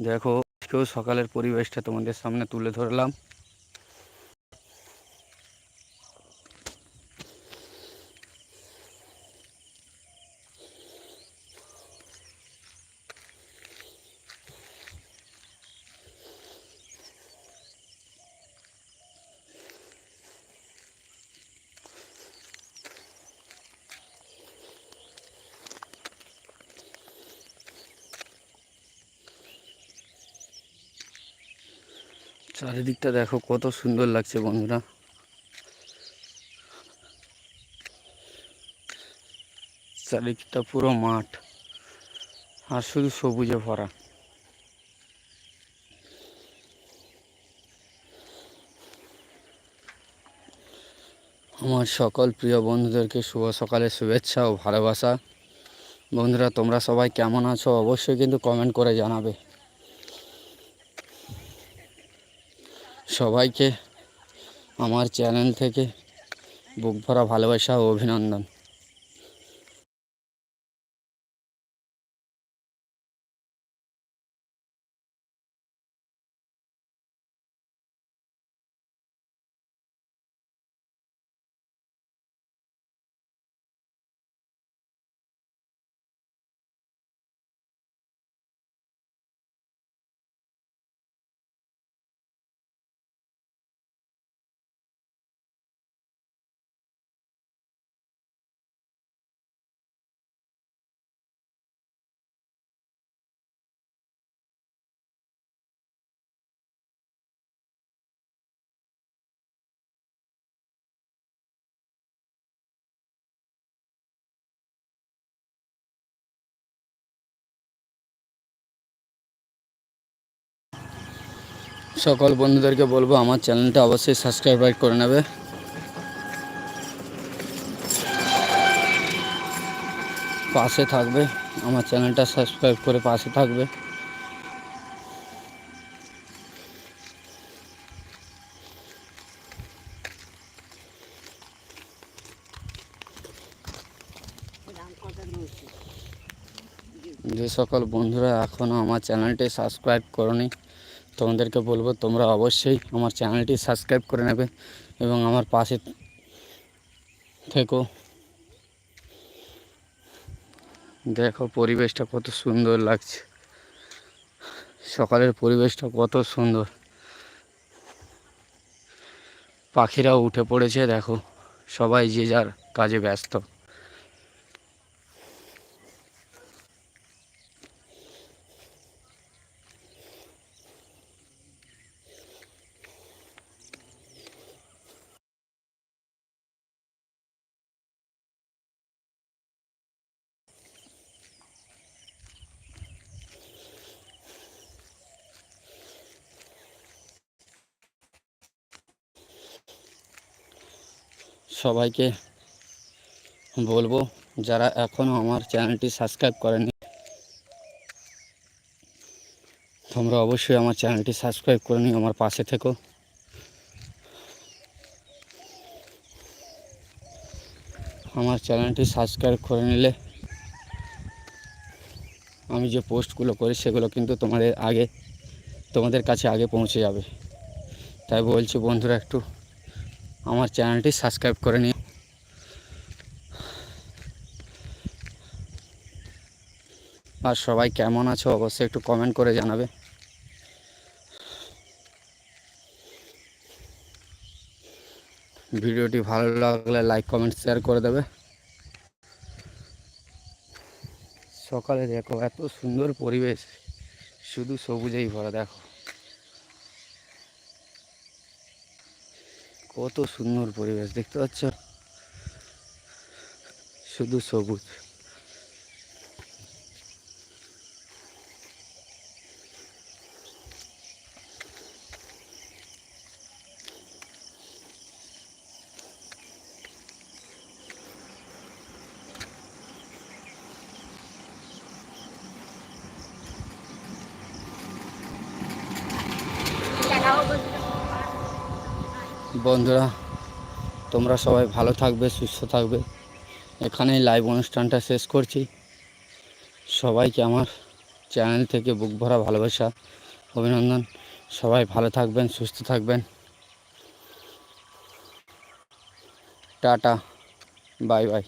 দেখো আজকেও সকালের পরিবেশটা তোমাদের সামনে তুলে ধরলাম। চারিদিকটা দেখো কত সুন্দর লাগছে বন্ধুরা। চারিদিকটা পুরো মাঠ আর শুধু সবুজে ভরা। আমার সকল প্রিয় বন্ধুদেরকে শুভ সকালের শুভেচ্ছা ও ভালোবাসা। বন্ধুরা, তোমরা সবাই কেমন আছো? অবশ্যই কিন্তু কমেন্ট করে জানাবে। সবাইকে আমার চ্যানেল থেকে বুক ভরা ভালোবাসা ও অভিনন্দন। সকল বন্ধুদেরকে বলব, আমার চ্যানেলটা অবশ্যই সাবস্ক্রাইব করে নেবে। পাশে থাকবে, আমার চ্যানেলটা সাবস্ক্রাইব করে পাশে থাকবে। যে সকল বন্ধুরা এখনও আমার চ্যানেলটি সাবস্ক্রাইব করনি তোমাদেরকে বলব, তোমরা অবশ্যই আমার চ্যানেলটি সাবস্ক্রাইব করে নেবে এবং আমার পাশে থেকো। দেখো পরিবেশটা কত সুন্দর লাগছে। সকালের পরিবেশটা কত সুন্দর। পাখিরাও উঠে পড়েছে, দেখো। সবাই যে যার কাজে ব্যস্ত। সবাইকে বলব, যারা এখনও আমার চ্যানেলটি সাবস্ক্রাইব করেনি তোমরা অবশ্যই আমার চ্যানেলটি সাবস্ক্রাইব করে নিও, আমার পাশে থেকো। আমার চ্যানেলটি সাবস্ক্রাইব করে নিলে আমি যে পোস্টগুলো করি সেগুলো কিন্তু তোমাদের আগে, তোমাদের কাছে আগে পৌঁছে যাবে। তাই বলছি বন্ধুরা একটু আমার চ্যানেলটি সাবস্ক্রাইব করে নিও। আর সবাই কেমন আছো অবশ্যই একটু কমেন্ট করে জানাবে। ভিডিওটি ভালো লাগলে লাইক কমেন্ট শেয়ার করে দেবে। সকালে দেখো এত সুন্দর পরিবেশ, শুধু সবুজেই ভরা, দেখো। কত সুন্দর পরিবেশ দেখতে পাচ্ছ? শুধু সবুজ। বন্ধুরা, তোমরা সবাই ভালো থাকবে, সুস্থ থাকবে। এখানেই লাইভ অনুষ্ঠানটা শেষ করছি। সবাইকে আমার চ্যানেল থেকে বুক ভরা ভালোবাসা, অভিনন্দন। সবাই ভালো থাকবেন, সুস্থ থাকবেন। Tata bye bye